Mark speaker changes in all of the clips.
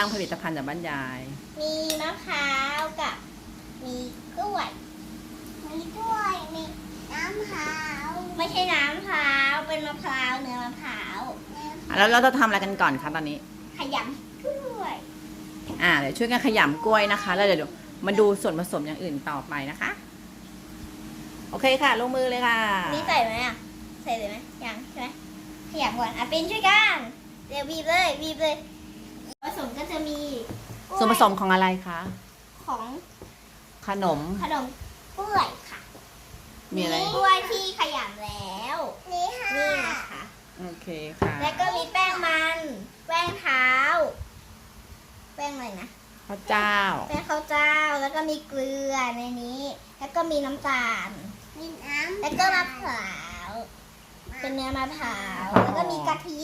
Speaker 1: บ้างผลิตภัณฑ์จากบ้านยาย
Speaker 2: มีมะพร้าวกับ มีกล้วย มีกล้วยมีน้ำมะพร้าวไม่ใช่น้ำมะพร้าวเป็นมะพร้าวเนื้อมะพร้าว
Speaker 1: แล้วเราจะทำอะไรกันก่อนคะตอนนี้
Speaker 2: ขยำกล้วย
Speaker 1: อ่าเดี๋ยวช่วยกันขยำกล้วยนะคะ แล้วเดี๋ยวมาดูส่วนผสมอย่างอื่นต่อไปนะคะ โอเคค่ะ ลงมือเลยค่ะ
Speaker 2: นี่ใส่ไหมอะ ใส่เลยไหมยังใช่ไหมขยำก่อนอะเป็นช่วยกัน เดี๋ยวบีบเลยบีบเลยผสม ก็จะมีกล้วย
Speaker 1: ส่วนผสมของอะไรคะ
Speaker 2: ของ
Speaker 1: ขนม
Speaker 2: ขนมกล้วยค่ะ
Speaker 1: มีอะไร
Speaker 2: กล้วยที่ขยำแล้ว นี่ค่ะนี่นะคะ
Speaker 1: โอเคค่ะ
Speaker 2: แล้วก็มีแป้งมัน แป้งเท้า แป้งอะไรนะ
Speaker 1: ข้าวเจ้า
Speaker 2: แป้งข้าวเจ้า แล้วก็มีเกลือในนี้ แล้วก็มีน้ำตาล มีน้ำแล้วก็มะพร้าว เป็นเนื้อมะพร้าว แล้วก็มีกะทิ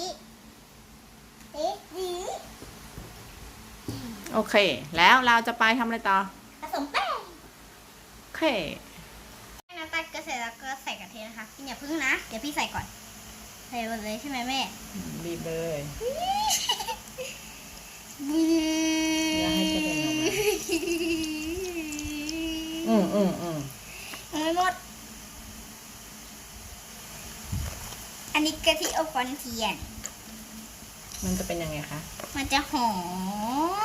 Speaker 2: เอ๊ะดี
Speaker 1: โอเค แล้วเราจะไปทำอะไรต่อ
Speaker 2: ผสมแป้ง
Speaker 1: โอเค
Speaker 2: น้ำตาลก็เสร็จแล้วก็ใส่กะทินะคะพี่อย่าพึ่งนะ เดี๋ยวพี่ใส่ก่อน ใส่หมดเลยใช่ไหมแม่
Speaker 1: บีบเลย
Speaker 2: บู
Speaker 1: อย่าให้กระเด็นออกมาอืมอืมอืม
Speaker 2: ยังไม่หมด อันนี้กะทิอบควันเทียน
Speaker 1: มันจะเป็นยังไงคะ
Speaker 2: มันจะหอ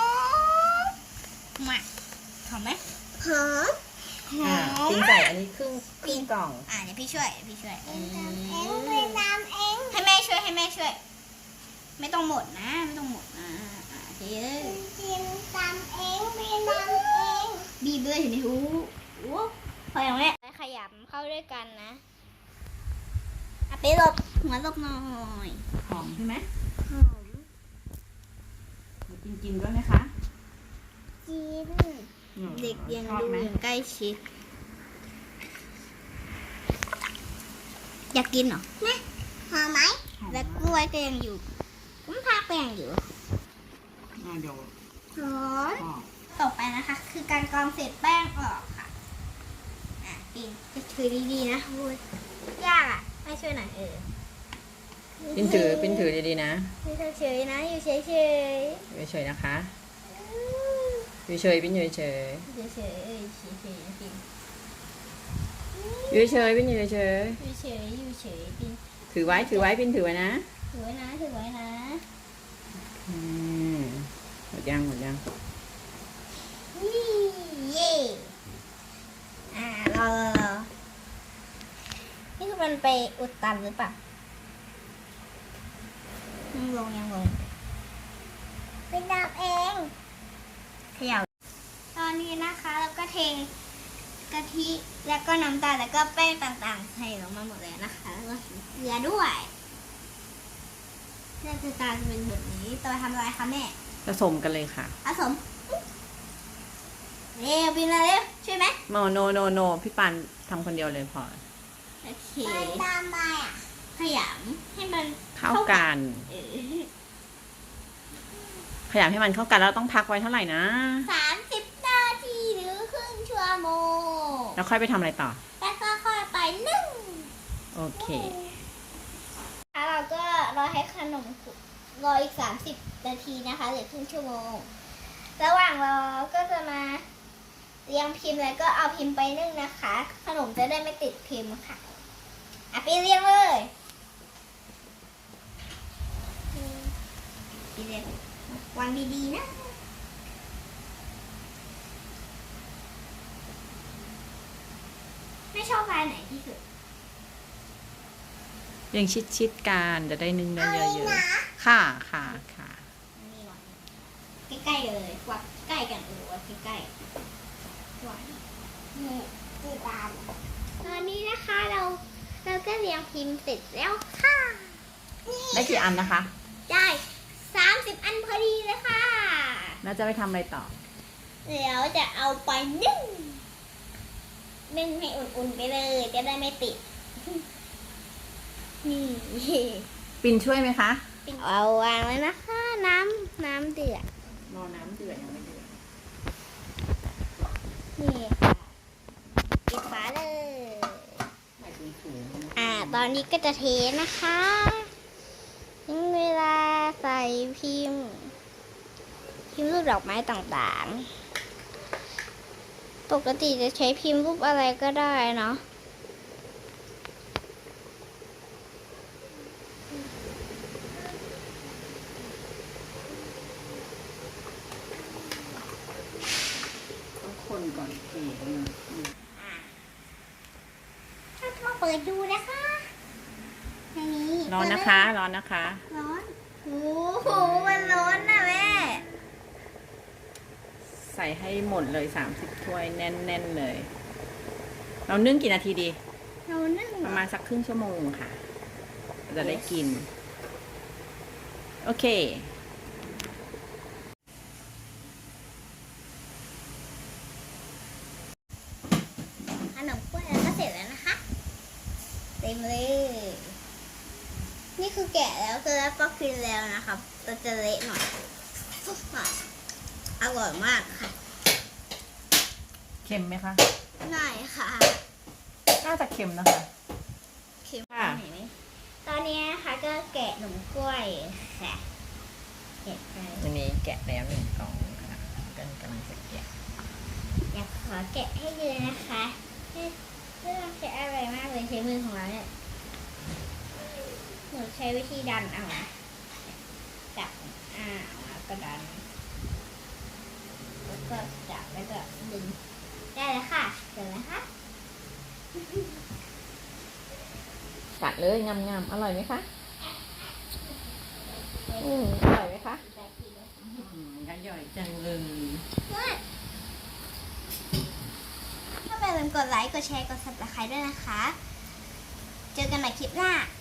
Speaker 2: ม มากหอมไหมหอมหอ
Speaker 1: อ่ามปินใส่อันนี้ครึ่งครึ่งกล่อง
Speaker 2: อ่าเดี๋ยวพี่ช่วยเดี๋ยวพี่ช่วย
Speaker 3: เองทำเองเป็นน้ำเอง
Speaker 2: ให้แม่ช่วยให้แม่ช่วย ไม่ต้องหมดนะ ไม่ต้องหมดนะอ่าเทเลย
Speaker 3: กินตามเองเป็นน้ำเอง
Speaker 2: บีบเลยเห็นไหมหูโอ้พออย่างแม่ขยำเข้าด้วยกันนะอะไปหลบหัวหลบหน่อย
Speaker 1: หอมใช่ไหม
Speaker 2: หอม
Speaker 1: กินกินด้วยไหมคะ
Speaker 2: จีน
Speaker 1: อืม
Speaker 2: เด็กยัง
Speaker 1: ชอบ
Speaker 2: ดู
Speaker 1: ไหม
Speaker 2: อย่างใกล้ชิด อยากกินเหรอ
Speaker 3: หอมไหม
Speaker 1: หอม
Speaker 2: และ
Speaker 1: มาก
Speaker 2: กล้วยก็ยังอยู่ผมพาแป้งอยู่
Speaker 1: อ่าเดี๋ยว
Speaker 2: ร้อน
Speaker 1: ออก
Speaker 2: ต่อไปนะคะ คือการกรองเศษแป้งออกค่ะ อะปินจะถือดีๆนะพูดยากอะ ไม่ช่วยหน่อยเออ
Speaker 1: ปินถือปินถือดีๆนะ
Speaker 2: ไม่เฉยๆนะ อยู่เฉย
Speaker 1: อยู่เฉยๆนะคะ อยู่เฉยๆปินอยู่เฉย
Speaker 2: ๆอยู่เฉยๆเออเฉยๆนะปิน
Speaker 1: ๆอยู่เฉยๆปินอยู่เฉย
Speaker 2: อยู่เฉยๆอยู่เฉยๆปิน
Speaker 1: ๆถือไว้ถือไว้ปินถือไว้นะ
Speaker 2: ถือไว้นะถือไว้นะ
Speaker 1: อืมหมดยังหมดยัง
Speaker 2: นี่เย่อ่ารอรอรอนี่คือมันไปอุดตันหรือเปล่ายังลงยังลง
Speaker 3: เป็นน้ำเอง
Speaker 2: เข ย่าตอนนี้นะคะแล้วก็เทกะทิแล้วก็น้ำตาลแล้วก็แป้งต่างๆใส่ลงมาหมดเลยนะคะแล้วก็เกลือด้วยหน้าตาจะเป็นแบบนี้ต่อไปทำอะไรคะแม่
Speaker 1: ผสมกันเลยค่ะ
Speaker 2: ผสมเร็วบินมาเร็วช่วยไหม
Speaker 1: โนโนโนโนพี่ปานทำคนเดียวเลยพอ
Speaker 2: โอเค
Speaker 3: เป็นน้ำอะไรอะ
Speaker 2: ขยำให้มัน
Speaker 1: เข้ากัน
Speaker 2: เออ
Speaker 1: ขยำให้มันเข้ากันแล้วต้องพักไว้เท่าไหร่นะ
Speaker 2: สามสิบนาทีหรือครึ่งชั่วโมง
Speaker 1: แล้วค่อยไปทำอะไรต่อ
Speaker 2: แล้วก็ค่อยไปนึ่ง
Speaker 1: โอเค
Speaker 2: แล้วเราก็รอให้ขนมสุกรออีก30นาทีนะคะเหลือครึ่งชั่วโมง ระหว่างรอก็จะมาเรียงพิมพ์แล้วก็เอาพิมพ์ไปนึ่งนะคะ ขนมจะได้ไม่ติดพิมพ์ค่ะอะไปเรียงเลยไปเรียง วางดีๆนะไม่ชอบลายไหนที่สุด
Speaker 1: ยังชิดชิดๆกันจะได้นึ่งได้เยอะๆค่ะค่ะค่ะ
Speaker 2: อันนี้วางใกล้ๆกันเลยวัดใกล้กันเออวัดใกล้ๆวาง
Speaker 3: นี่คือตาม
Speaker 2: ตอนนี้นะคะเราเราก็เรียงพิมพ์เสร็จแล้วค่ะ
Speaker 1: ได้กี่อันนะคะ
Speaker 2: ได้สามสิบอันพอดีเลยค่ะ
Speaker 1: แล้วจะไปทำอะไรต่อ
Speaker 2: เดี๋ยวจะเอาไปนึ่งนึ่งให้อุ่นๆไปเลย จะได้ไม่ติด นี่
Speaker 1: ปินช่วยไหมคะ
Speaker 2: เอาวางเลยนะคะ น้ำน้ำเดือด
Speaker 1: รอน้ำเดือดยังไม่เดือด
Speaker 2: นี่ค่ะปิดฝาเลย
Speaker 1: ไม่ถึงถุง
Speaker 2: อ่า ตอนนี้ก็จะเทนะคะถึงเวลาใส่พิมพ์ พิพิมพ์รูปดอกไม้ต่างๆ ปกติจะใช้พิมพ์รูปอะไรก็ได้เนาะ
Speaker 1: ต้องคนก่อนเอ๋
Speaker 2: ถ้ามาเปิดดูนะคะในนี้
Speaker 1: ร้อนนะคะ ร้อนนะคะ
Speaker 2: ร้อน โอ้โห มันร้อนนะแม่
Speaker 1: ใส่ให้หมดเลยสามสิบถ้วยแน่นๆเลย เรานึ่งกี่นาทีดี
Speaker 2: เรานึ่ง
Speaker 1: ประมาณสักครึ่งชั่วโมงค่ะเราจะได้กิน โอเค
Speaker 2: ขนมกล้วยแล้วก็เสร็จแล้วนะคะ เต็มเลย นี่คือแกะแล้วคือแล้วก็กินแล้วนะครับแต่จะเละหน่อยฟุบหน่อย อร่อยมากค่ะ
Speaker 1: เค็มไหมคะ
Speaker 2: ง่ายค่ะ
Speaker 1: น่าจะเค็มนะคะ
Speaker 2: เค็ม
Speaker 1: ค่ะ
Speaker 2: ไหนไหมตอนนี้นะคะก็แกะหนมกล้วยค่ะแกะไป
Speaker 1: อันนี้แกะแล้วหนึ่งกล่องค่ะกันกำลังจะแกะ
Speaker 2: อยากขอแกะให้ดูนะคะเรื่องใช้อะไรมากเลยใช้มือของเราเนี่ยหนูใช้วิธีดันเอานะจับอ่าแล้วก็ดัน แล้วก็จับแล้วก็ดึงได้แล้วค่ะเสร็จแล้วค่ะ
Speaker 1: กัดเลยงามๆอร่อยไหมคะอืมอร่อยไหมคะอืมอร่อยจังเลย
Speaker 2: ถ้าไม่ลืมกดไลค์ กดแชร์ กด subscribe ด้วยนะคะ เจอกันใหม่คลิปหน้าบ๊ายบาย